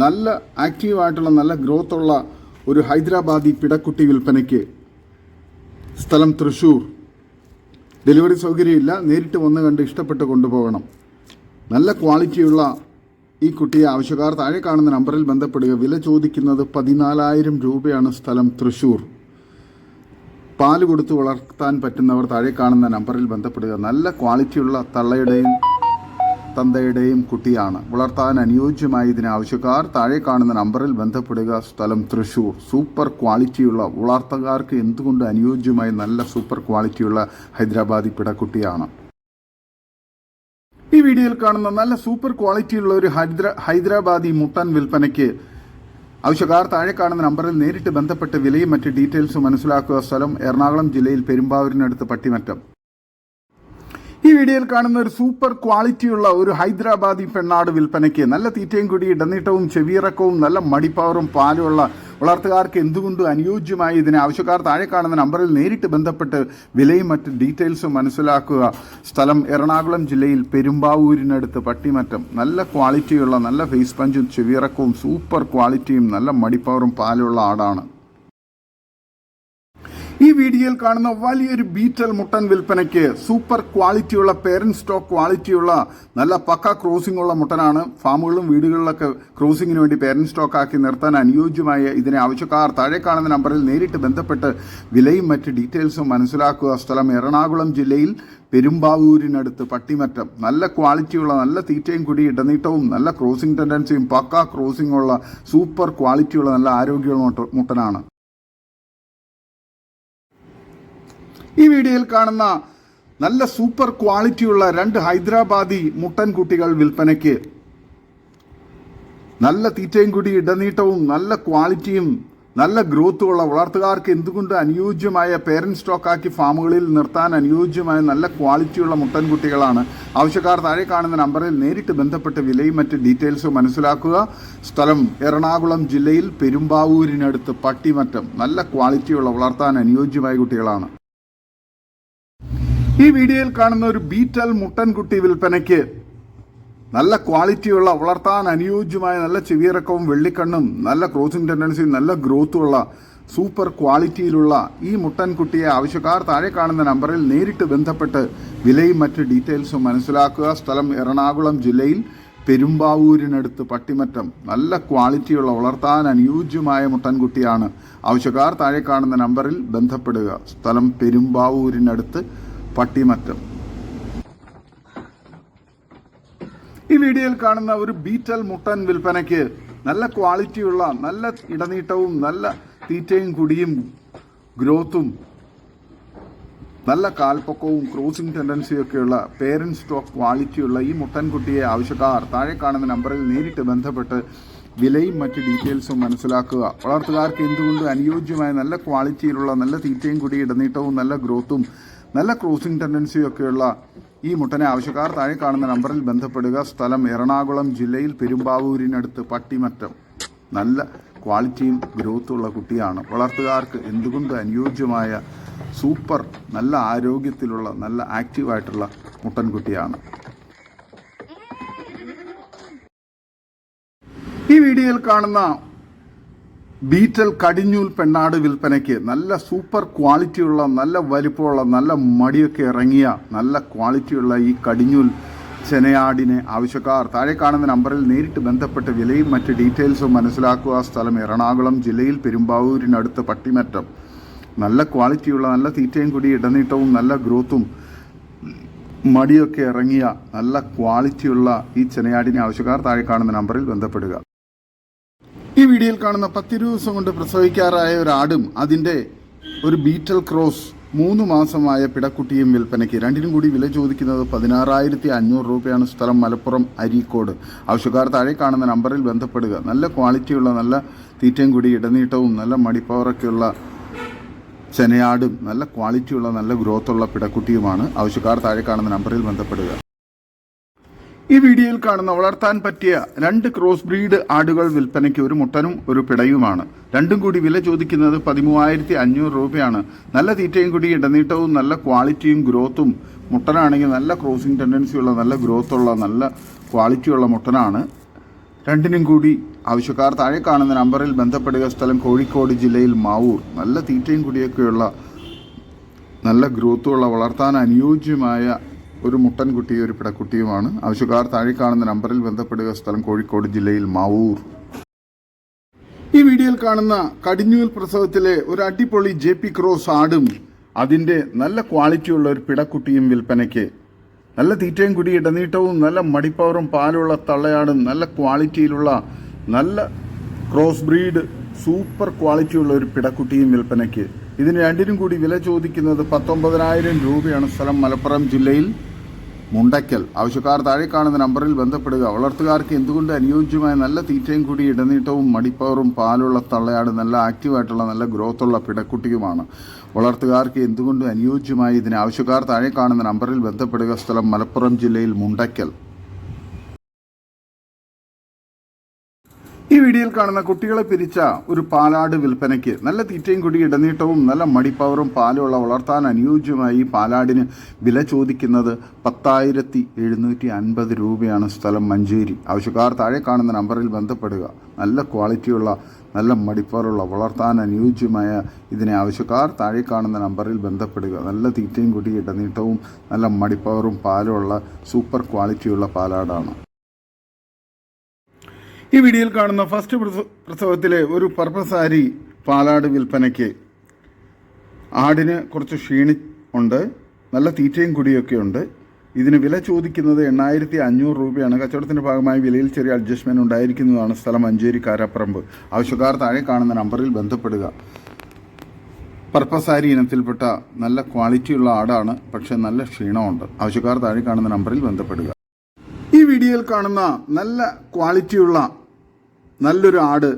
നല്ല ആക്റ്റീവായിട്ടുള്ള നല്ല ഗ്രോത്തുള്ള ഒരു ഹൈദരാബാദി പിടക്കുട്ടി വിൽപ്പനയ്ക്ക് സ്ഥലം തൃശൂർ ഡെലിവറി സൗകര്യമില്ല. നേരിട്ട് വന്ന് കണ്ട് ഇഷ്ടപ്പെട്ട് കൊണ്ടുപോകണം. നല്ല ക്വാളിറ്റിയുള്ള ഈ കുട്ടിയെ ആവശ്യക്കാർ താഴെ കാണുന്ന നമ്പറിൽ ബന്ധപ്പെടുക. വില ചോദിക്കുന്നത് പതിനാലായിരം രൂപയാണ് സ്ഥലം തൃശൂർ പാൽ കൊടുത്ത് വളർത്താൻ പറ്റുന്നവർ താഴെ കാണുന്ന നമ്പറിൽ ബന്ധപ്പെടുക. നല്ല ക്വാളിറ്റിയുള്ള തള്ളയുടെയും തന്തയുടെയും കുട്ടിയാണ്. വളർത്താൻ അനുയോജ്യമായ ഇതിന് ആവശ്യക്കാർ താഴെ കാണുന്ന നമ്പറിൽ ബന്ധപ്പെടുക. സ്ഥലം തൃശൂർ. സൂപ്പർ ക്വാളിറ്റിയുള്ള വളർത്തുകാർക്ക് എന്തുകൊണ്ട് അനുയോജ്യമായ നല്ല സൂപ്പർ ക്വാളിറ്റിയുള്ള ഹൈദരാബാദി പിടക്കുട്ടിയാണ്? ഈ വീഡിയോയിൽ കാണുന്ന നല്ല സൂപ്പർ ക്വാളിറ്റിയുള്ള ഒരു ഹൈദ്ര ഹൈദരാബാദി മുട്ടൻ വിൽപ്പനയ്ക്ക് ആവശ്യക്കാർ താഴെ കാണുന്ന നമ്പറിൽ നേരിട്ട് ബന്ധപ്പെട്ട് വിലയും മറ്റ് ഡീറ്റെയിൽസും മനസ്സിലാക്കുക. സ്ഥലം എറണാകുളം ജില്ലയിൽ പെരുമ്പാവൂരിനടുത്ത് പട്ടിമറ്റം. വീഡിയോയിൽ കാണുന്ന ഒരു സൂപ്പർ ക്വാളിറ്റിയുള്ള ഒരു ഹൈദരാബാദി പെണ്ണാട് വിൽപ്പനയ്ക്ക് നല്ല തീറ്റയും കൂടി ഇടനീട്ടവും ചെവിയിറക്കവും നല്ല മടിപ്പവറും പാലുമുള്ള വളർത്തുകാർക്ക് എന്തുകൊണ്ടും അനുയോജ്യമായി ഇതിനെ? ആവശ്യക്കാർ താഴെ കാണുന്ന നമ്പറിൽ നേരിട്ട് ബന്ധപ്പെട്ട് വിലയും മറ്റ് ഡീറ്റെയിൽസും മനസ്സിലാക്കുക. സ്ഥലം എറണാകുളം ജില്ലയിൽ പെരുമ്പാവൂരിനടുത്ത് പട്ടിമറ്റം. നല്ല ക്വാളിറ്റിയുള്ള നല്ല ഫേസ് പഞ്ചും ചെവിയിറക്കവും സൂപ്പർ ക്വാളിറ്റിയും നല്ല മടിപ്പവറും പാലുള്ള ആടാണ്. ഈ വീഡിയോയിൽ കാണുന്ന വലിയൊരു ബീറ്റൽ മുട്ടൻ വിൽപ്പനയ്ക്ക് സൂപ്പർ ക്വാളിറ്റിയുള്ള പേരൻ സ്റ്റോക്ക് ക്വാളിറ്റിയുള്ള നല്ല പക്ക ക്രോസിംഗ് ഉള്ള മുട്ടനാണ്. ഫാമുകളിലും വീടുകളിലൊക്കെ ക്രോസിംഗിന് വേണ്ടി പേരൻ സ്റ്റോക്ക് ആക്കി നിർത്താൻ അനുയോജ്യമായ ഇതിനെ ആവശ്യക്കാർ താഴെ കാണുന്ന നമ്പറിൽ നേരിട്ട് ബന്ധപ്പെട്ട് വിലയും മറ്റ് ഡീറ്റെയിൽസും മനസ്സിലാക്കുക. സ്ഥലം എറണാകുളം ജില്ലയിൽ പെരുമ്പാവൂരിനടുത്ത് പട്ടിമറ്റം. നല്ല ക്വാളിറ്റിയുള്ള നല്ല തീറ്റയും കുടി ഇടനീട്ടവും നല്ല ക്രോസിംഗ് ടെൻഡൻസിയും പക്ക ക്രോസിംഗ് ഉള്ള സൂപ്പർ ക്വാളിറ്റിയുള്ള നല്ല ആരോഗ്യമുള്ള മുട്ടനാണ്. ഈ വീഡിയോയിൽ കാണുന്ന നല്ല സൂപ്പർ ക്വാളിറ്റിയുള്ള രണ്ട് ഹൈദരാബാദി മുട്ടൻ കുട്ടികൾ വിൽപ്പനയ്ക്ക്. നല്ല തീറ്റയും കൂടി ഇടനീട്ടവും നല്ല ക്വാളിറ്റിയും നല്ല ഗ്രോത്തുമുള്ള വളർത്തുകാർക്ക് എന്തുകൊണ്ട് അനുയോജ്യമായ പേരന്റ് സ്റ്റോക്കാക്കി ഫാമുകളിൽ നിർത്താൻ അനുയോജ്യമായ നല്ല ക്വാളിറ്റിയുള്ള മുട്ടൻ കുട്ടികളാണ്? ആവശ്യക്കാർ താഴെ കാണുന്ന നമ്പറിൽ നേരിട്ട് ബന്ധപ്പെട്ട് വിലയും മറ്റ് ഡീറ്റെയിൽസും മനസ്സിലാക്കുക. സ്ഥലം എറണാകുളം ജില്ലയിൽ പെരുമ്പാവൂരിനടുത്ത് പട്ടിമറ്റം. നല്ല ക്വാളിറ്റിയുള്ള വളർത്താൻ അനുയോജ്യമായ കുട്ടികളാണ്. ഈ വീഡിയോയിൽ കാണുന്ന ഒരു ബീറ്റൽ മുട്ടൻകുട്ടി വിൽപ്പനയ്ക്ക് നല്ല ക്വാളിറ്റിയുള്ള വളർത്താൻ അനുയോജ്യമായ നല്ല ചെവിയിറക്കവും വെള്ളിക്കണ്ണും നല്ല ക്രോസിംഗ് ടെൻഡൻസിയും നല്ല ഗ്രോത്തുമുള്ള സൂപ്പർ ക്വാളിറ്റിയിലുള്ള ഈ മുട്ടൻകുട്ടിയെ ആവശ്യക്കാർ താഴെ കാണുന്ന നമ്പറിൽ നേരിട്ട് ബന്ധപ്പെട്ട് വിലയും മറ്റ് ഡീറ്റെയിൽസും മനസ്സിലാക്കുക. സ്ഥലം എറണാകുളം ജില്ലയിൽ പെരുമ്പാവൂരിനടുത്ത് പട്ടിമറ്റം. നല്ല ക്വാളിറ്റിയുള്ള വളർത്താൻ അനുയോജ്യമായ മുട്ടൻകുട്ടിയാണ് ആവശ്യക്കാർ താഴെ കാണുന്ന നമ്പറിൽ ബന്ധപ്പെടുക. സ്ഥലം പെരുമ്പാവൂരിനടുത്ത് പട്ടിമറ്റം. ഈ വീഡിയോയിൽ കാണുന്ന ഒരു ബീറ്റൽ മുട്ടൻ വിൽപ്പനയ്ക്ക് നല്ല ക്വാളിറ്റിയുള്ള നല്ല ഇടനീട്ടവും നല്ല തീറ്റയും കുടിയും ഗ്രോത്തും നല്ല കാൽപ്പൊക്കവും ക്രോസിംഗ് ടെൻഡൻസിയൊക്കെയുള്ള പേരന്റ് സ്റ്റോക്ക് ക്വാളിറ്റിയുള്ള ഈ മുട്ടൻകുട്ടിയെ ആവശ്യക്കാർ താഴെ കാണുന്ന നമ്പറിൽ നേരിട്ട് ബന്ധപ്പെട്ട് വിലയും മറ്റ് ഡീറ്റെയിൽസും മനസ്സിലാക്കുക. വളർത്തുകാർക്ക് എന്തുകൊണ്ട് അനുയോജ്യമായ നല്ല ക്വാളിറ്റിയിലുള്ള നല്ല തീറ്റയും കൂടി ഇടനീട്ടവും നല്ല ഗ്രോത്തും നല്ല ക്രൂസിംഗ് ടെൻഡൻസിയും ഒക്കെയുള്ള ഈ മുട്ടനെ ആവശ്യക്കാർ താഴെ കാണുന്ന നമ്പറിൽ ബന്ധപ്പെടുക. സ്ഥലം എറണാകുളം ജില്ലയിൽ പെരുമ്പാവൂരിനടുത്ത് പട്ടിമറ്റം. നല്ല ക്വാളിറ്റിയും ഗ്രോത്തുള്ള കുട്ടിയാണ്. വളർത്തുകാർക്ക് എന്തുകൊണ്ട് അനുയോജ്യമായ സൂപ്പർ നല്ല ആരോഗ്യത്തിലുള്ള നല്ല ആക്റ്റീവായിട്ടുള്ള മുട്ടൻകുട്ടിയാണ് ഈ വീഡിയോയിൽ കാണുന്ന ബീറ്റൽ കടിഞ്ഞൂൽ പെണ്ണാട് വിൽപ്പനയ്ക്ക് നല്ല സൂപ്പർ ക്വാളിറ്റിയുള്ള നല്ല വലിപ്പമുള്ള നല്ല മടിയൊക്കെ ഇറങ്ങിയ നല്ല ക്വാളിറ്റിയുള്ള ഈ കടിഞ്ഞൂൽ ചെനയാടിനെ ആവശ്യക്കാർ താഴെ കാണുന്ന നമ്പറിൽ നേരിട്ട് ബന്ധപ്പെട്ട് വിലയും മറ്റ് ഡീറ്റെയിൽസും മനസ്സിലാക്കുക. സ്ഥലം എറണാകുളം ജില്ലയിൽ പെരുമ്പാവൂരിനടുത്ത് പട്ടിമറ്റം. നല്ല ക്വാളിറ്റിയുള്ള നല്ല തീറ്റയും കൂടി ഇടനീട്ടവും നല്ല ഗ്രോത്തും മടിയൊക്കെ ഇറങ്ങിയ നല്ല ക്വാളിറ്റിയുള്ള ഈ ചെനയാടിനെ ആവശ്യക്കാർ താഴെ കാണുന്ന നമ്പറിൽ ബന്ധപ്പെടുക. ഈ വീഡിയോയിൽ കാണുന്ന പത്തിരു ദിവസം കൊണ്ട് പ്രസവിക്കാറായ ഒരു ആടും അതിന്റെ ഒരു ബീറ്റൽ ക്രോസ് മൂന്ന് മാസമായ പിടക്കുട്ടിയും വിൽപ്പനയ്ക്ക്. രണ്ടിനും കൂടി വില ചോദിക്കുന്നത് പതിനാറായിരത്തി അഞ്ഞൂറ് രൂപയാണ് സ്ഥലം മലപ്പുറം അരീക്കോട്. ആവശ്യക്കാർ താഴെ കാണുന്ന നമ്പറിൽ ബന്ധപ്പെടുക. നല്ല ക്വാളിറ്റിയുള്ള നല്ല തീറ്റയും കൂടി ഇടനീട്ടവും നല്ല മടിപ്പവറൊക്കെയുള്ള ചെനയാടും നല്ല ക്വാളിറ്റിയുള്ള നല്ല ഗ്രോത്തുള്ള പിടക്കുട്ടിയുമാണ്. ആവശ്യക്കാർ താഴെ കാണുന്ന നമ്പറിൽ ബന്ധപ്പെടുക. ഈ വീഡിയോയിൽ കാണുന്ന വളർത്താൻ പറ്റിയ രണ്ട് ക്രോസ് ബ്രീഡ് ആടുകൾ വിൽപ്പനയ്ക്ക് ഒരു മുട്ടനും ഒരു പിടയുമാണ്. രണ്ടും കൂടി വില ചോദിക്കുന്നത് പതിമൂവായിരത്തി അഞ്ഞൂറ് രൂപയാണ്. നല്ല തീറ്റയും കൂടി ഇടനീട്ടവും നല്ല ക്വാളിറ്റിയും ഗ്രോത്തും. മുട്ടനാണെങ്കിൽ നല്ല ക്രോസിംഗ് ടെൻഡൻസിയുള്ള നല്ല ഗ്രോത്തുള്ള നല്ല ക്വാളിറ്റിയുള്ള മുട്ടനാണ്. രണ്ടിനും കൂടി ആവശ്യക്കാർ താഴെ കാണുന്ന നമ്പറിൽ ബന്ധപ്പെടുക. സ്ഥലം കോഴിക്കോട് ജില്ലയിൽ മാവൂർ. നല്ല തീറ്റയും കൂടിയൊക്കെയുള്ള നല്ല ഗ്രോത്തുള്ള വളർത്താൻ അനുയോജ്യമായ ഒരു മുട്ടൻകുട്ടി ഒരു പിടക്കുട്ടിയുമാണ്. ആവശ്യക്കാർ താഴെ കാണുന്ന നമ്പറിൽ ബന്ധപ്പെടുക. സ്ഥലം കോഴിക്കോട് ജില്ലയിൽ മാവൂർ. ഈ വീഡിയോയിൽ കാണുന്ന കടിഞ്ഞൂൽ പ്രസവത്തിലെ ഒരു അടിപൊളി ജെ പി ക്രോസ് ആടും അതിന്റെ നല്ല ക്വാളിറ്റിയുള്ള ഒരു പിടക്കുട്ടിയും വിൽപ്പനയ്ക്ക്. നല്ല തീറ്റയും കുടി ഇടനീട്ടവും നല്ല മടിപ്പവറും പാലുള്ള തള്ളയാടും നല്ല ക്വാളിറ്റിയിലുള്ള നല്ല ക്രോസ് ബ്രീഡ് സൂപ്പർ ക്വാളിറ്റിയുള്ള ഒരു പിടക്കുട്ടിയും വിൽപ്പനയ്ക്ക്. ഇതിന് രണ്ടിനും കൂടി വില ചോദിക്കുന്നത് പത്തൊമ്പതിനായിരം രൂപയാണ് സ്ഥലം മലപ്പുറം ജില്ലയിൽ. മുണ്ടയ്ക്കൽ. ആവശ്യക്കാർ താഴെ കാണുന്ന നമ്പറിൽ ബന്ധപ്പെടുക. വളർത്തുകാർക്ക് എന്തുകൊണ്ട് അനുയോജ്യമായ നല്ല തീറ്റയും കൂടി ഇടനീട്ടവും മടിപ്പവറും പാലുള്ള തള്ളയാട് നല്ല ആക്റ്റീവായിട്ടുള്ള നല്ല ഗ്രോത്തുള്ള പിടക്കുട്ടിയുമാണ്. വളർത്തുകാർക്ക് എന്തുകൊണ്ട് അനുയോജ്യമായ? ഇതിന് ആവശ്യക്കാർ താഴെ കാണുന്ന നമ്പറിൽ ബന്ധപ്പെടുക. സ്ഥലം മലപ്പുറം ജില്ലയിൽ മുണ്ടയ്ക്കൽ. ഈ വീഡിയോയിൽ കാണുന്ന കുട്ടികളെ പിരിച്ച ഒരു പാലാട് വിൽപ്പനയ്ക്ക് നല്ല തീറ്റയും കുടി ഇടനീട്ടവും നല്ല മടിപ്പവറും പാലുമുള്ള വളർത്താൻ അനുയോജ്യമായി പാലാടിന് വില ചോദിക്കുന്നത് പത്തായിരത്തി എഴുന്നൂറ്റി അൻപത് രൂപയാണ് സ്ഥലം മഞ്ചേരി. ആവശ്യക്കാർ താഴെ കാണുന്ന നമ്പറിൽ ബന്ധപ്പെടുക. നല്ല ക്വാളിറ്റിയുള്ള നല്ല മടിപ്പവറുള്ള വളർത്താൻ അനുയോജ്യമായ ഇതിനെ ആവശ്യക്കാർ താഴെ കാണുന്ന നമ്പറിൽ ബന്ധപ്പെടുക. നല്ല തീറ്റയും കുടി ഇടനീട്ടവും നല്ല മടിപ്പവറും പാലുമുള്ള സൂപ്പർ ക്വാളിറ്റിയുള്ള പാലാടാണ്. ഈ വീഡിയോയിൽ കാണുന്ന ഫസ്റ്റ് പ്രസവത്തിലെ ഒരു പർപ്പസാരി പാലാട് വിൽപ്പനയ്ക്ക് ആടിന് കുറച്ച് ക്ഷീണി ഉണ്ട് നല്ല തീറ്റയും കുടിയൊക്കെ ഉണ്ട്. ഇതിന് വില ചോദിക്കുന്നത് എണ്ണായിരത്തി അഞ്ഞൂറ് രൂപയാണ്. കച്ചവടത്തിന്റെ ഭാഗമായി വിലയിൽ ചെറിയ അഡ്ജസ്റ്റ്മെന്റ് ഉണ്ടായിരിക്കുന്നതാണ് സ്ഥലം മഞ്ചേരി കാരാപ്പറമ്പ്. ആവശ്യക്കാർ താഴെ കാണുന്ന നമ്പറിൽ ബന്ധപ്പെടുക. പർപ്പസാരി ഇനത്തിൽപ്പെട്ട നല്ല ക്വാളിറ്റിയുള്ള ആടാണ് പക്ഷേ നല്ല ക്ഷീണമുണ്ട്. ആവശ്യക്കാർ താഴെ കാണുന്ന നമ്പറിൽ ബന്ധപ്പെടുക. ഈ വീഡിയോയിൽ കാണുന്ന നല്ല ക്വാളിറ്റിയുള്ള നല്ലൊരു ആട്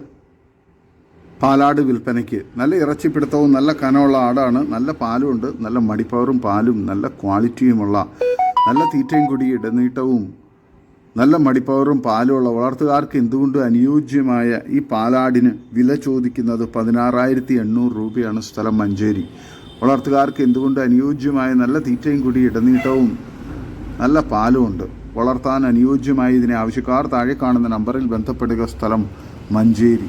പാലാട് വിൽപ്പനയ്ക്ക്. നല്ല ഇറച്ചിപ്പിടുത്തവും നല്ല കനമുള്ള ആടാണ്. നല്ല പാലുമുണ്ട് നല്ല മടിപ്പവറും പാലും നല്ല ക്വാളിറ്റിയുമുള്ള നല്ല തീറ്റയും കൂടി ഇടനീട്ടവും നല്ല മടിപ്പവറും പാലുമുള്ള വളർത്തുകാർക്ക് എന്തുകൊണ്ട് അനുയോജ്യമായ ഈ പാലാടിന് വില ചോദിക്കുന്നത് പതിനാറായിരത്തി എണ്ണൂറ് രൂപയാണ് സ്ഥലം മഞ്ചേരി. വളർത്തുകാർക്ക് എന്തുകൊണ്ട് അനുയോജ്യമായ നല്ല തീറ്റയും കൂടി ഇടനീട്ടവും നല്ല പാലുമുണ്ട്. വളർത്താൻ അനുയോജ്യമായ ഇതിനെ ആവശ്യക്കാർ താഴെ കാണുന്ന നമ്പറിൽ ബന്ധപ്പെടുക. സ്ഥലം മഞ്ചേരി.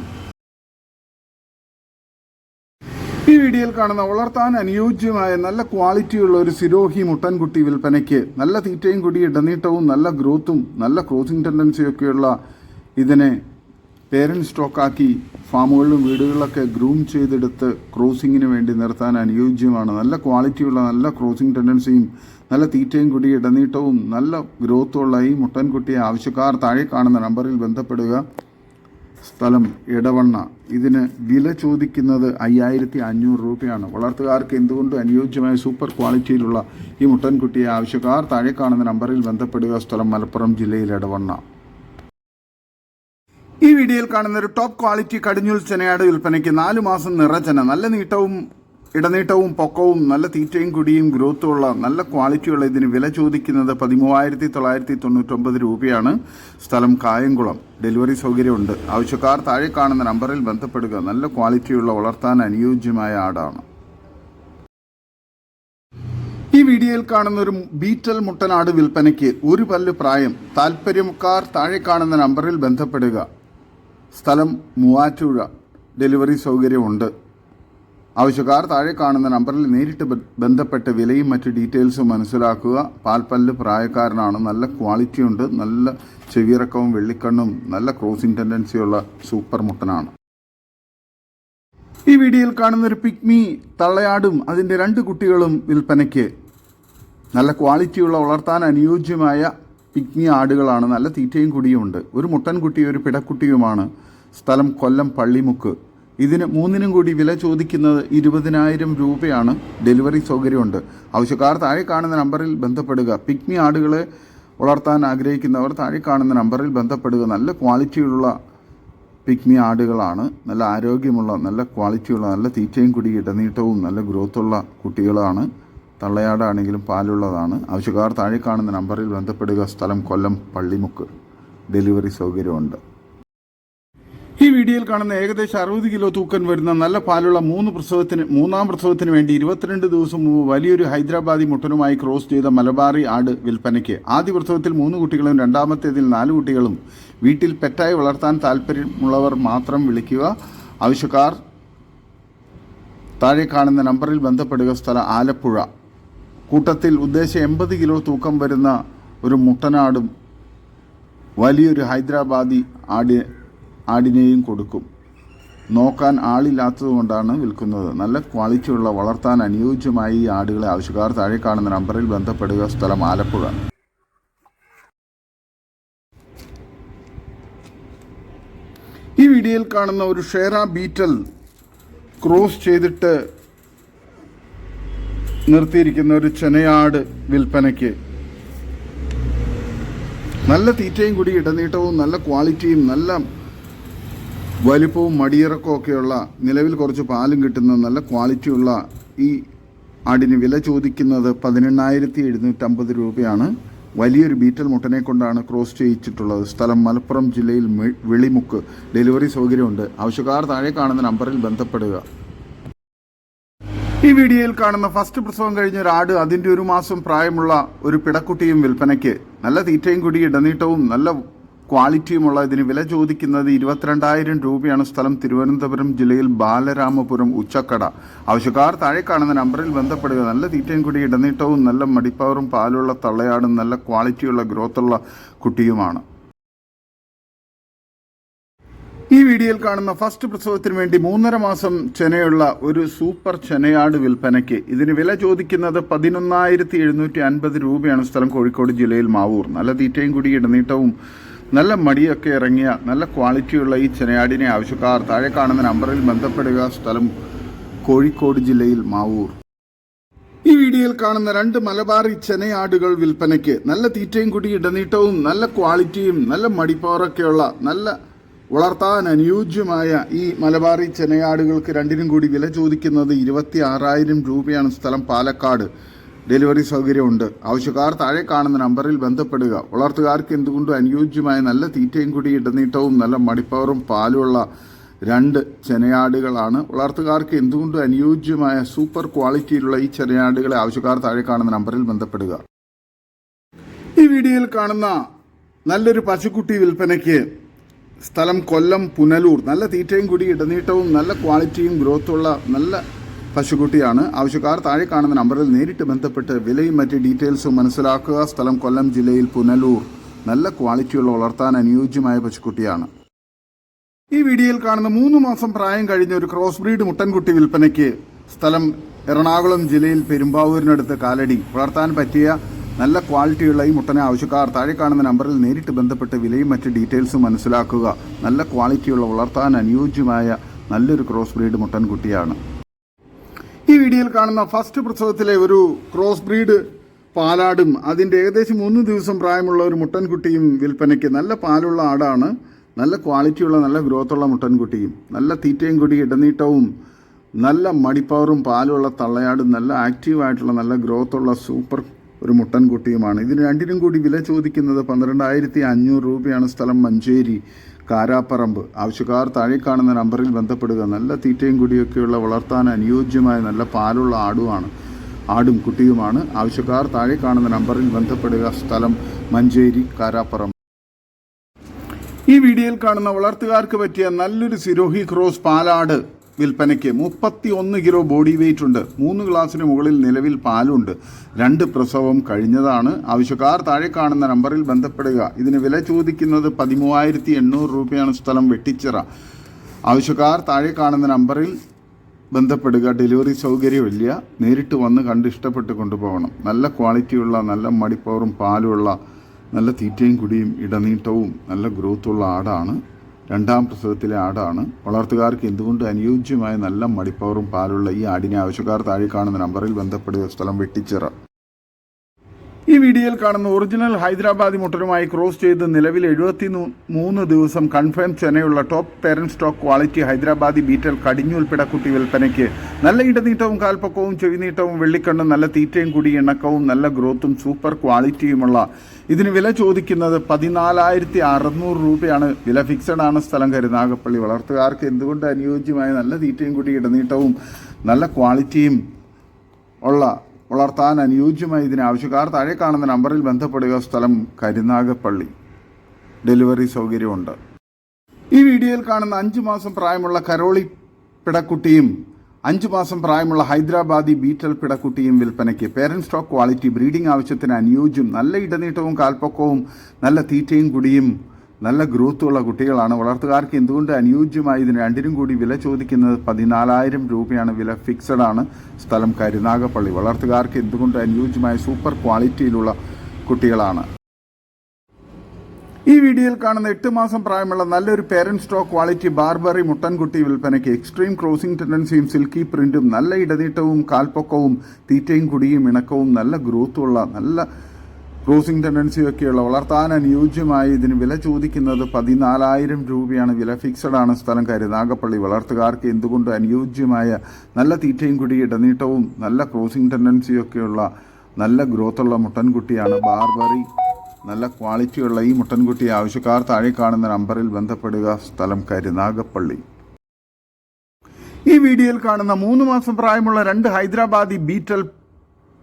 ഈ വീഡിയോയിൽ കാണുന്ന വളർത്താൻ അനുയോജ്യമായ നല്ല ക്വാളിറ്റിയുള്ള ഒരു സിരോഹി മുട്ടൻകുട്ടി വിൽപ്പനയ്ക്ക് നല്ല തീറ്റയും കൂടി ഇടനീട്ടവും നല്ല ഗ്രോത്തും നല്ല ക്രോസിംഗ് ടെൻഡൻസിയൊക്കെയുള്ള ഇതിനെ പേരന്റ് സ്റ്റോക്കാക്കി ഫാമുകളിലും വീടുകളിലൊക്കെ ഗ്രൂം ചെയ്തെടുത്ത് ക്രോസിങ്ങിന് വേണ്ടി നിർത്താൻ അനുയോജ്യമാണ്. നല്ല ക്വാളിറ്റിയുള്ള നല്ല ക്രോസിംഗ് ടെൻഡൻസിയും നല്ല തീറ്റയും കൂടി ഇടനീട്ടവും നല്ല ഗ്രോത്തുള്ള ഈ മുട്ടൻകുട്ടിയെ ആവശ്യക്കാർ താഴെ കാണുന്ന നമ്പറിൽ ബന്ധപ്പെടുക. സ്ഥലം ഇടവണ്ണ. ഇതിന് വില ചോദിക്കുന്നത് അയ്യായിരത്തി അഞ്ഞൂറ് രൂപയാണ്. വളർത്തുകാർക്ക് എന്തുകൊണ്ടും അനുയോജ്യമായ സൂപ്പർ ക്വാളിറ്റിയിലുള്ള ഈ മുട്ടൻകുട്ടിയെ ആവശ്യക്കാർ താഴെ കാണുന്ന നമ്പറിൽ ബന്ധപ്പെടുക. സ്ഥലം മലപ്പുറം ജില്ലയിൽ ഇടവണ്ണ. ഈ വീഡിയോയിൽ കാണുന്ന ഒരു ടോപ്പ് ക്വാളിറ്റി കടിഞ്ഞൂൽ ചെനയാട് വിൽപ്പനയ്ക്ക് നാലു മാസം നിറചന നല്ല നീട്ടവും ഇടനീട്ടവും പൊക്കവും നല്ല തീറ്റയും കുടിയും ഗ്രോത്തും ഉള്ള നല്ല ക്വാളിറ്റിയുള്ള ഇതിന് വില ചോദിക്കുന്നത് പതിമൂവായിരത്തി തൊള്ളായിരത്തി തൊണ്ണൂറ്റൊമ്പത് രൂപയാണ്. സ്ഥലം കായംകുളം. ഡെലിവറി സൗകര്യമുണ്ട്. ആവശ്യക്കാർ താഴെ കാണുന്ന നമ്പറിൽ ബന്ധപ്പെടുക. നല്ല ക്വാളിറ്റിയുള്ള വളർത്താൻ അനുയോജ്യമായ ആടാണ്. ഈ വീഡിയോയിൽ കാണുന്ന ഒരു ബീറ്റൽ മുട്ടനാട് വിൽപ്പനയ്ക്ക് ഒരു പല്ല് പ്രായം. താൽപ്പര്യക്കാർ താഴെ കാണുന്ന നമ്പറിൽ ബന്ധപ്പെടുക. സ്ഥലം മൂവാറ്റുഴ ഡെലിവറി സൗകര്യമുണ്ട്. ആവശ്യക്കാർ താഴെ കാണുന്ന നമ്പറിൽ നേരിട്ട് ബന്ധപ്പെട്ട് വിലയും മറ്റ് ഡീറ്റെയിൽസും മനസ്സിലാക്കുക. പാൽപ്പല്ല് പ്രായക്കാരനാണ്. നല്ല ക്വാളിറ്റിയുണ്ട് നല്ല ചെവിയിറക്കവും വെള്ളിക്കണ്ണും നല്ല ക്രോസിംഗ് ടെൻഡൻസിയുള്ള സൂപ്പർ മുട്ടനാണ്. ഈ വീഡിയോയിൽ കാണുന്ന ഒരു പിക്മി തള്ളയാടും അതിന്റെ രണ്ട് കുട്ടികളും വിൽപ്പനയ്ക്ക്. നല്ല ക്വാളിറ്റിയുള്ള വളർത്താൻ അനുയോജ്യമായ പിക്മി ആടുകളാണ്. നല്ല തീറ്റയും കുടിയുമുണ്ട് ഒരു മുട്ടൻകുട്ടിയും ഒരു പിടക്കുട്ടിയുമാണ്. സ്ഥലം കൊല്ലം പള്ളിമുക്ക്. ഇതിന് മൂന്നിനും കൂടി വില ചോദിക്കുന്നത് ഇരുപതിനായിരം രൂപയാണ്. ഡെലിവറി സൗകര്യമുണ്ട്. ആവശ്യക്കാർ താഴെ കാണുന്ന നമ്പറിൽ ബന്ധപ്പെടുക. പിഗ്മി ആടുകളെ വളർത്താൻ ആഗ്രഹിക്കുന്നവർ താഴെ കാണുന്ന നമ്പറിൽ ബന്ധപ്പെടുക. നല്ല ക്വാളിറ്റിയുള്ള പിഗ്മി ആടുകളാണ്. നല്ല ആരോഗ്യമുള്ള നല്ല ക്വാളിറ്റിയുള്ള നല്ല തീറ്റയും കൂടി ഇടനീട്ടവും നല്ല ഗ്രോത്തുള്ള കുട്ടികളാണ്. തള്ളയാടാണെങ്കിലും പാലുള്ളതാണ്. ആവശ്യക്കാർ താഴെ കാണുന്ന നമ്പറിൽ ബന്ധപ്പെടുക. സ്ഥലം കൊല്ലം പള്ളിമുക്ക്. ഡെലിവറി സൗകര്യമുണ്ട്. ഈ വീഡിയോയിൽ കാണുന്ന ഏകദേശം അറുപത് കിലോ തൂക്കം വരുന്ന നല്ല പാലുള്ള മൂന്ന് പ്രസവത്തിന് മൂന്നാം പ്രസവത്തിന് വേണ്ടി ഇരുപത്തിരണ്ട് ദിവസം മുമ്പ് വലിയൊരു ഹൈദരാബാദി മുട്ടനുമായി ക്രോസ് ചെയ്ത മലബാറി ആട് വിൽപ്പനയ്ക്ക്. ആദ്യ പ്രസവത്തിൽ മൂന്ന് കുട്ടികളും രണ്ടാമത്തേതിൽ നാല് കുട്ടികളും. വീട്ടിൽ പെറ്റായി വളർത്താൻ താല്പര്യമുള്ളവർ മാത്രം വിളിക്കുക. ആവശ്യക്കാർ താഴെ കാണുന്ന നമ്പറിൽ ബന്ധപ്പെടുക. സ്ഥലം ആലപ്പുഴ. കൂട്ടത്തിൽ ഉദ്ദേശം എൺപത് കിലോ തൂക്കം വരുന്ന ഒരു മുട്ടനാടും വലിയൊരു ഹൈദരാബാദി ആടി ആടിനെയും കൊടുക്കും. നോക്കാൻ ആളില്ലാത്തതുകൊണ്ടാണ് വിൽക്കുന്നത്. നല്ല ക്വാളിറ്റിയുള്ള വളർത്താൻ അനുയോജ്യമായി ഈ ആടുകളെ ആവശ്യക്കാർ താഴെ കാണുന്ന നമ്പറിൽ ബന്ധപ്പെടുക. സ്ഥലം ആലപ്പുഴ. ഈ വീഡിയോയിൽ കാണുന്ന ഒരു ഷേറ ബീറ്റൽ ക്രോസ് ചെയ്തിട്ട് നിർത്തിയിരിക്കുന്ന ഒരു ചെനയാട് വിൽപ്പനയ്ക്ക് നല്ല തീറ്റയും കൂടി ഇടനീട്ടവും നല്ല ക്വാളിറ്റിയും നല്ല വലിപ്പവും മടിയിറക്കവും ഒക്കെയുള്ള നിലവിൽ കുറച്ച് പാലും കിട്ടുന്ന നല്ല ക്വാളിറ്റിയുള്ള ഈ ആടിന് വില ചോദിക്കുന്നത് പതിനെണ്ണായിരത്തി എഴുന്നൂറ്റമ്പത് രൂപയാണ്. വലിയൊരു ബീറ്റൽ മുട്ടനെ കൊണ്ടാണ് ക്രോസ് ചെയ്യിച്ചിട്ടുള്ളത്. സ്ഥലം മലപ്പുറം ജില്ലയിൽ വെളിമുക്ക്. ഡെലിവറി സൗകര്യമുണ്ട്. ആവശ്യക്കാർ താഴെ കാണുന്ന നമ്പറിൽ ബന്ധപ്പെടുക. ഈ വീഡിയോയിൽ കാണുന്ന ഫസ്റ്റ് പ്രസവം കഴിഞ്ഞ ഒരു ആട് അതിന്റെ ഒരു മാസം പ്രായമുള്ള ഒരു പിടക്കുട്ടിയും വിൽപ്പനയ്ക്ക് നല്ല തീറ്റയും കുടി ഇടനീട്ടവും നല്ല ക്വാളിറ്റിയുമുള്ള ഇതിന് വില ചോദിക്കുന്നത് ഇരുപത്തിരണ്ടായിരം രൂപയാണ് സ്ഥലം തിരുവനന്തപുരം ജില്ലയിൽ ബാലരാമപുരം ഉച്ചക്കട. ആവശ്യക്കാർ താഴെ കാണുന്ന നമ്പറിൽ ബന്ധപ്പെടുക. നല്ല തീറ്റയും കൂടി ഇടനീട്ടവും നല്ല മടിപ്പവറും പാലുള്ള തള്ളയാടും നല്ല ക്വാളിറ്റിയുള്ള ഗ്രോത്തുള്ള കുട്ടിയുമാണ്. ഈ വീഡിയോയിൽ കാണുന്ന ഫസ്റ്റ് പ്രസവത്തിന് വേണ്ടി മൂന്നര മാസം ചെനയുള്ള ഒരു സൂപ്പർ ചെനയാട് വിൽപ്പനയ്ക്ക് ഇതിന് വില ചോദിക്കുന്നത് പതിനൊന്നായിരത്തി എഴുന്നൂറ്റി അൻപത് രൂപയാണ് സ്ഥലം കോഴിക്കോട് ജില്ലയിൽ മാവൂർ. നല്ല തീറ്റയും കൂടി ഇടനീട്ടവും നല്ല മടിയൊക്കെ ഇറങ്ങിയ നല്ല ക്വാളിറ്റിയുള്ള ഈ ചെനയാടിനെ ആവശ്യക്കാർ താഴെ കാണുന്ന നമ്പറിൽ ബന്ധപ്പെടുക. സ്ഥലം കോഴിക്കോട് ജില്ലയിൽ മാവൂർ. ഈ വീഡിയോയിൽ കാണുന്ന രണ്ട് മലബാറി ചെനയാടുകൾ വിൽപ്പനയ്ക്ക് നല്ല തീറ്റയും കൂടി ഇടനീട്ടവും നല്ല ക്വാളിറ്റിയും നല്ല മടിപ്പവറൊക്കെയുള്ള നല്ല വളർത്താൻ അനുയോജ്യമായ ഈ മലബാറി ചെനയാടുകൾക്ക് രണ്ടിനും കൂടി വില ചോദിക്കുന്നത് ഇരുപത്തി ആറായിരം രൂപയാണ് സ്ഥലം പാലക്കാട്. ഡെലിവറി സൗകര്യമുണ്ട്. ആവശ്യക്കാർ താഴെ കാണുന്ന നമ്പറിൽ ബന്ധപ്പെടുക. വളർത്തുകാർക്ക് എന്തുകൊണ്ടും അനുയോജ്യമായ നല്ല തീറ്റയും കൂടി ഇടനീട്ടവും നല്ല മടിപ്പവറും പാലുമുള്ള രണ്ട് ചെനയാടുകളാണ്. വളർത്തുകാർക്ക് എന്തുകൊണ്ടും അനുയോജ്യമായ സൂപ്പർ ക്വാളിറ്റിയിലുള്ള ഈ ചെനയാടുകളെ ആവശ്യക്കാർ താഴെ കാണുന്ന നമ്പറിൽ ബന്ധപ്പെടുക. ഈ വീഡിയോയിൽ കാണുന്ന നല്ലൊരു പശുക്കുട്ടി വിൽപ്പനയ്ക്ക് സ്ഥലം കൊല്ലം പുനലൂർ. നല്ല തീറ്റയും കൂടി ഇടനീട്ടവും നല്ല ക്വാളിറ്റിയും ഗ്രോത്തുള്ള നല്ല പശുക്കുട്ടിയാണ്. ആവശ്യക്കാർ താഴെ കാണുന്ന നമ്പറിൽ നേരിട്ട് ബന്ധപ്പെട്ട് വിലയും മറ്റ് ഡീറ്റെയിൽസും മനസ്സിലാക്കുക. സ്ഥലം കൊല്ലം ജില്ലയിൽ പുനലൂർ. നല്ല ക്വാളിറ്റിയുള്ള വളർത്താൻ അനുയോജ്യമായ പശുക്കുട്ടിയാണ്. ഈ വീഡിയോയിൽ കാണുന്ന മൂന്ന് മാസം പ്രായം കഴിഞ്ഞ ഒരു ക്രോസ് ബ്രീഡ് മുട്ടൻകുട്ടി വിൽപ്പനയ്ക്ക് സ്ഥലം എറണാകുളം ജില്ലയിൽ പെരുമ്പാവൂരിനടുത്ത് കാലടി. വളർത്താൻ പറ്റിയ നല്ല ക്വാളിറ്റിയുള്ള ഈ മുട്ടനെ ആവശ്യക്കാർ താഴെ കാണുന്ന നമ്പറിൽ നേരിട്ട് ബന്ധപ്പെട്ട് വിലയും മറ്റ് ഡീറ്റെയിൽസും മനസ്സിലാക്കുക. നല്ല ക്വാളിറ്റിയുള്ള വളർത്താൻ അനുയോജ്യമായ നല്ലൊരു ക്രോസ് ബ്രീഡ് മുട്ടൻകുട്ടിയാണ്. ഈ വീഡിയോയിൽ കാണുന്ന ഫസ്റ്റ് പ്രസവത്തിലെ ഒരു ക്രോസ് ബ്രീഡ് പാലാടും അതിന്റെ ഏകദേശം മൂന്ന് ദിവസം പ്രായമുള്ള ഒരു മുട്ടൻകുട്ടിയും വിൽപ്പനയ്ക്ക് നല്ല പാലുള്ള ആടാണ്. നല്ല ക്വാളിറ്റിയുള്ള നല്ല ഗ്രോത്തുള്ള മുട്ടൻകുട്ടിയും നല്ല തീറ്റയും കൂടി ഇടനീട്ടവും നല്ല മടിപ്പവറും പാലുള്ള തള്ളയാടും നല്ല ആക്റ്റീവായിട്ടുള്ള നല്ല ഗ്രോത്തുള്ള സൂപ്പർ ഒരു മുട്ടൻകുട്ടിയുമാണ്. ഇതിന് രണ്ടിനും കൂടി വില ചോദിക്കുന്നത് പന്ത്രണ്ടായിരത്തി അഞ്ഞൂറ് രൂപയാണ് സ്ഥലം മഞ്ചേരി. കാരാപ്പറമ്പ്. ആവശ്യക്കാർ താഴെ കാണുന്ന നമ്പറിൽ ബന്ധപ്പെടുക. നല്ല തീറ്റയും കുടിയൊക്കെയുള്ള വളർത്താൻ അനുയോജ്യമായ നല്ല പാലുള്ള ആടുമാണ്. ആടും കുട്ടിയുമാണ്. ആവശ്യക്കാർ താഴെ കാണുന്ന നമ്പറിൽ ബന്ധപ്പെടുക. സ്ഥലം മഞ്ചേരി കാരാപ്പറമ്പ്. ഈ വീഡിയോയിൽ കാണുന്ന വളർത്തുകാർക്ക് പറ്റിയ നല്ലൊരു സിരോഹി ക്രോസ് പാലാട്. വിൽപ്പനയ്ക്ക് മുപ്പത്തി ഒന്ന് കിലോ ബോഡി വെയിറ്റ് ഉണ്ട്. മൂന്ന് ഗ്ലാസിന് മുകളിൽ നിലവിൽ പാലുണ്ട്. രണ്ട് പ്രസവം കഴിഞ്ഞതാണ്. ആവശ്യക്കാർ താഴെ കാണുന്ന നമ്പറിൽ ബന്ധപ്പെടുക. ഇതിന് വില ചോദിക്കുന്നത് പതിമൂവായിരത്തി എണ്ണൂറ് രൂപയാണ് സ്ഥലം വെട്ടിച്ചിറ. ആവശ്യക്കാർ താഴെ കാണുന്ന നമ്പറിൽ ബന്ധപ്പെടുക. ഡെലിവറി സൗകര്യമില്ല നേരിട്ട് വന്ന് കണ്ട് ഇഷ്ടപ്പെട്ട് കൊണ്ടുപോകണം. നല്ല ക്വാളിറ്റിയുള്ള നല്ല മടിപ്പവറും പാലുമുള്ള നല്ല തീറ്റയും കുടിയും ഇടനീട്ടവും നല്ല ഗ്രോത്തുള്ള ആടാണ് രണ്ടാം പ്രസവത്തിലെ ആടാണ്. വളർത്തുകാർക്ക് എന്തുകൊണ്ട് അനുയോജ്യമായ നല്ല മടിപ്പവറും പാലുള്ള ഈ ആടിനെ ആവശ്യക്കാർ താഴെ കാണുന്ന നമ്പറിൽ ബന്ധപ്പെടുക സ്ഥലം വെട്ടിച്ചിറ? ഈ വീഡിയോയിൽ കാണുന്ന ഒറിജിനൽ ഹൈദരാബാദി മുട്ടനുമായി ക്രോസ് ചെയ്ത് നിലവിൽ എഴുപത്തി മൂന്ന് ദിവസം confirm ചെനയുള്ള top parent stock quality Hyderabadi Beetal കടിഞ്ഞൂൽ പിടക്കുട്ടി വിൽപ്പനയ്ക്ക് നല്ല ഇടനീട്ടവും കാൽപ്പക്കവും ചെവിനീട്ടവും വെള്ളിക്കണ്ണും നല്ല തീറ്റയും കൂടി ഇണക്കവും നല്ല ഗ്രോത്തും സൂപ്പർ ക്വാളിറ്റിയുമുള്ള ഇതിന് വില ചോദിക്കുന്നത് പതിനാലായിരത്തി അറുന്നൂറ് രൂപയാണ്. വില ഫിക്സഡ് ആണ് സ്ഥലം കരുനാഗപ്പള്ളി വളർത്തുകാർക്ക് എന്തുകൊണ്ട് അനുയോജ്യമായ നല്ല തീറ്റയും കൂടി ഇടനീട്ടവും നല്ല ക്വാളിറ്റിയും ഉള്ള വളർത്താൻ അനുയോജ്യമായ ഇതിന് ആവശ്യക്കാർ താഴെ കാണുന്ന നമ്പറിൽ ബന്ധപ്പെടുക സ്ഥലം കരുനാഗപ്പള്ളി. ഡെലിവറി സൗകര്യമുണ്ട്. ഈ വീഡിയോയിൽ കാണുന്ന അഞ്ച് മാസം പ്രായമുള്ള കരോളി പിടക്കുട്ടിയും അഞ്ച് മാസം പ്രായമുള്ള ഹൈദരാബാദി ബീറ്റൽ പിടക്കുട്ടിയും വിൽപ്പനയ്ക്ക് പേരന്റ് സ്റ്റോക്ക് ക്വാളിറ്റി ബ്രീഡിംഗ് ആവശ്യത്തിന് അനുയോജ്യം നല്ല ഇടനീട്ടവും കാൽപ്പൊക്കവും നല്ല തീറ്റയും കുടിയും നല്ല ഗ്രോത്തുള്ള കുട്ടികളാണ്. വളർത്തുകാർക്ക് എന്തുകൊണ്ട് അനുയോജ്യമായി ഇതിന് രണ്ടിനും കൂടി വില ചോദിക്കുന്നത് പതിനാലായിരം രൂപയാണ് വില ഫിക്സഡ് ആണ് സ്ഥലം കരുനാഗപ്പള്ളി. വളർത്തുകാർക്ക് എന്തുകൊണ്ട് അനുയോജ്യമായ സൂപ്പർ ക്വാളിറ്റിയിലുള്ള കുട്ടികളാണ്. ഈ വീഡിയോയിൽ കാണുന്ന എട്ട് മാസം പ്രായമുള്ള നല്ലൊരു പേരന്റ് സ്റ്റോക്ക് ക്വാളിറ്റി ബാർബറി മുട്ടൻകുട്ടി വിൽപ്പനയ്ക്ക് എക്സ്ട്രീം ക്രോസിംഗ് ടെൻഡൻസിയും സിൽക്കി പ്രിന്റും നല്ല ഇടനീട്ടവും കാൽപ്പൊക്കവും തീറ്റയും കുടിയും ഇണക്കവും നല്ല ഗ്രോത്തുള്ള നല്ല ക്രോസിംഗ് ടെൻഡൻസിയൊക്കെയുള്ള വളർത്താൻ അനുയോജ്യമായി ഇതിന് വില ചോദിക്കുന്നത് പതിനാലായിരം രൂപയാണ്. വില ഫിക്സഡ് ആണ് സ്ഥലം നാഗപ്പള്ളി വളർത്തുകാർക്ക് എന്തുകൊണ്ട് അനുയോജ്യമായ നല്ല തീറ്റയും കുടി ഇടനീട്ടവും നല്ല ക്രോസിംഗ് ടെൻഡൻസിയൊക്കെയുള്ള നല്ല ഗ്രോത്തുള്ള മുട്ടൻകുട്ടിയാണ് ബാർബറി. നല്ല ക്വാളിറ്റിയുള്ള ഈ മുട്ടൻകുട്ടി ആവശ്യക്കാർ താഴെ കാണുന്ന നമ്പറിൽ ബന്ധപ്പെടുക. സ്ഥലം നാഗപ്പള്ളി. ഈ വീഡിയോയിൽ കാണുന്ന മൂന്ന് മാസം പ്രായമുള്ള രണ്ട് ഹൈദരാബാദി ബീറ്റൽ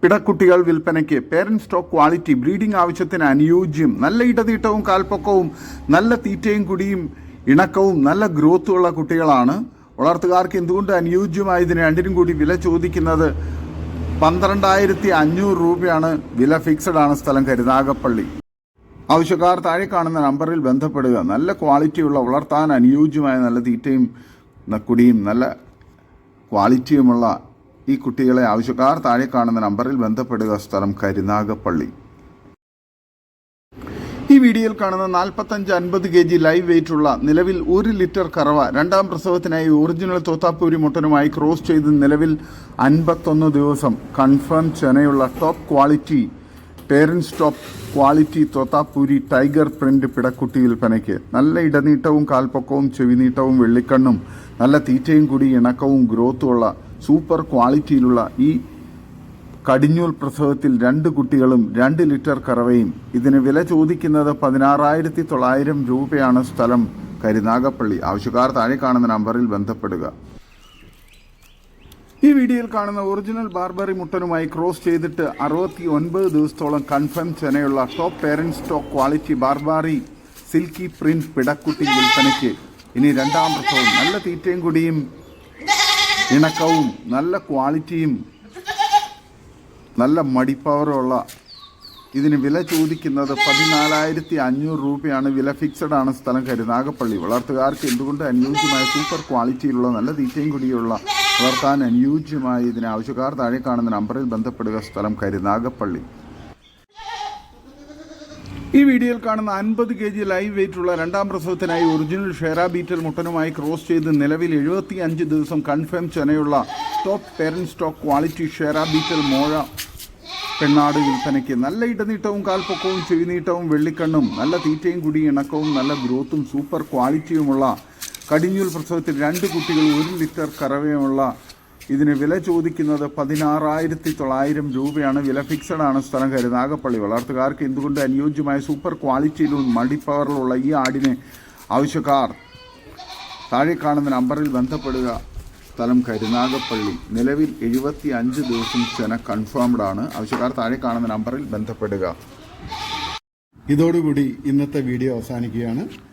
പിടക്കുട്ടികൾ വിൽപ്പനയ്ക്ക് പേരന്റ് സ്റ്റോക്ക് ക്വാളിറ്റി ബ്രീഡിംഗ് ആവശ്യത്തിന് അനുയോജ്യം നല്ല ഇടതീട്ടവും കാൽപ്പൊക്കവും നല്ല തീറ്റയും കുടിയും ഇണക്കവും നല്ല ഗ്രോത്തുള്ള കുട്ടികളാണ്. വളർത്തുകാർക്ക് എന്തുകൊണ്ട് അനുയോജ്യമായി ഇതിന് രണ്ടിനും കൂടി വില ചോദിക്കുന്നത്? പന്ത്രണ്ടായിരത്തി അഞ്ഞൂറ് രൂപയാണ് വില ഫിക്സഡ് ആണ് സ്ഥലം കരുനാഗപ്പള്ളി ആവശ്യക്കാർ താഴെ കാണുന്ന നമ്പറിൽ ബന്ധപ്പെടുക. നല്ല ക്വാളിറ്റിയുള്ള വളർത്താൻ അനുയോജ്യമായ നല്ല തീറ്റയും കുടിയും നല്ല ക്വാളിറ്റിയുമുള്ള ഈ കുട്ടികളെ ആവശ്യക്കാർ താഴെ കാണുന്ന നമ്പറിൽ ബന്ധപ്പെടുക സ്ഥലം കരുനാഗപ്പള്ളി. ഈ വീഡിയോയിൽ കാണുന്ന നാൽപ്പത്തഞ്ച് അൻപത് കെ ജി ലൈവ് വെയിറ്റ് ഉള്ള നിലവിൽ ഒരു ലിറ്റർ കറവ രണ്ടാം പ്രസവത്തിനായി ഒറിജിനൽ തോത്താപ്പൂരി മുട്ടനുമായി ക്രോസ് ചെയ്ത് നിലവിൽ അൻപത്തൊന്ന് ദിവസം. Confirm ചെനയുള്ള top quality parents top quality Totapuri tiger print പിടക്കുട്ടി വിൽപ്പനയ്ക്ക്. നല്ല ഇടനീട്ടവും കാൽപ്പൊക്കവും ചെവിനീട്ടവും വെള്ളിക്കണ്ണും നല്ല തീറ്റയും കൂടി ഇണക്കവും ഗ്രോത്തുമുള്ള സൂപ്പർ ക്വാളിറ്റിയിലുള്ള ഈ കടിഞ്ഞൂൽ പ്രസവത്തിൽ രണ്ട് കുട്ടികളും രണ്ട് ലിറ്റർ കറവയും. ഇതിന് വില ചോദിക്കുന്നത് പതിനാറായിരത്തി തൊള്ളായിരം രൂപയാണ് സ്ഥലം. കരുനാഗപ്പള്ളി ആവശ്യക്കാർ താഴെ കാണുന്ന നമ്പറിൽ ബന്ധപ്പെടുക. ഈ വീഡിയോയിൽ കാണുന്ന ഒറിജിനൽ ബാർബറി മുട്ടനുമായി ക്രോസ് ചെയ്തിട്ട് അറുപത്തി ഒൻപത് ദിവസത്തോളം confirm ചെനയുള്ള top parent stock quality Barbari silky print പിടക്കുട്ടി വിൽപ്പനയ്ക്ക്. ഇനി രണ്ടാം പ്രസവം. നല്ല തീറ്റയും കുടിയും ഇണക്കവും നല്ല ക്വാളിറ്റിയും നല്ല മടിപ്പവറുള്ള ഇതിന് വില ചോദിക്കുന്നത് പതിനാലായിരത്തി അഞ്ഞൂറ് രൂപയാണ്. വില ഫിക്സഡ് ആണ് സ്ഥലം കരുനാഗപ്പള്ളി വളർത്തുകാർക്ക് എന്തുകൊണ്ട് അനുയോജ്യമായ സൂപ്പർ ക്വാളിറ്റിയിലുള്ള നല്ല തീറ്റയും കൂടിയുള്ള വളർത്താൻ അനുയോജ്യമായ ഇതിന് ആവശ്യക്കാർ താഴെ കാണുന്ന നമ്പറിൽ ബന്ധപ്പെടുക സ്ഥലം കരുനാഗപ്പള്ളി ഈ വീഡിയോയിൽ കാണുന്ന അൻപത് കെ ജി ലൈവ് വെയിറ്റ് ഉള്ള രണ്ടാം പ്രസവത്തിനായി ഒറിജിനൽ ഷെയറാ ബീറ്റൽ മുട്ടനുമായി ക്രോസ് ചെയ്ത് നിലവിൽ എഴുപത്തി അഞ്ച് ദിവസം കൺഫേം ചെനയുള്ള top parent stock quality ഷെയറാ Beetal മോഴ പെണ്ണാട് വിൽപ്പനയ്ക്ക്. നല്ല ഇടനീട്ടവും കാൽപ്പൊക്കവും ചെവിനീട്ടവും വെള്ളിക്കണ്ണും നല്ല തീറ്റയും കുടി ഇണക്കവും നല്ല ഗ്രോത്തും സൂപ്പർ ക്വാളിറ്റിയുമുള്ള കടിഞ്ഞൂൽ പ്രസവത്തിൽ രണ്ട് കുട്ടികൾ ഒരു ലിറ്റർ കറവയുമുള്ള ഇതിന് വില ചോദിക്കുന്നത് പതിനാറായിരത്തി തൊള്ളായിരം രൂപയാണ്. വില ഫിക്സഡ് ആണ് സ്ഥലം കരുനാഗപ്പള്ളി വളർത്തുകാർക്ക് എന്തുകൊണ്ട് അനുയോജ്യമായ സൂപ്പർ ക്വാളിറ്റിയിലും മടിപ്പവറിലുള്ള ഈ ആടിനെ ആവശ്യക്കാർ? താഴെ കാണുന്ന നമ്പറിൽ ബന്ധപ്പെടുക. സ്ഥലം കരുനാഗപ്പള്ളി നിലവിൽ എഴുപത്തി അഞ്ച് ദിവസം ചെന കൺഫേംഡ് ആണ്. ആവശ്യക്കാർ താഴെ കാണുന്ന നമ്പറിൽ ബന്ധപ്പെടുക. ഇതോടുകൂടി ഇന്നത്തെ വീഡിയോ അവസാനിക്കുകയാണ്.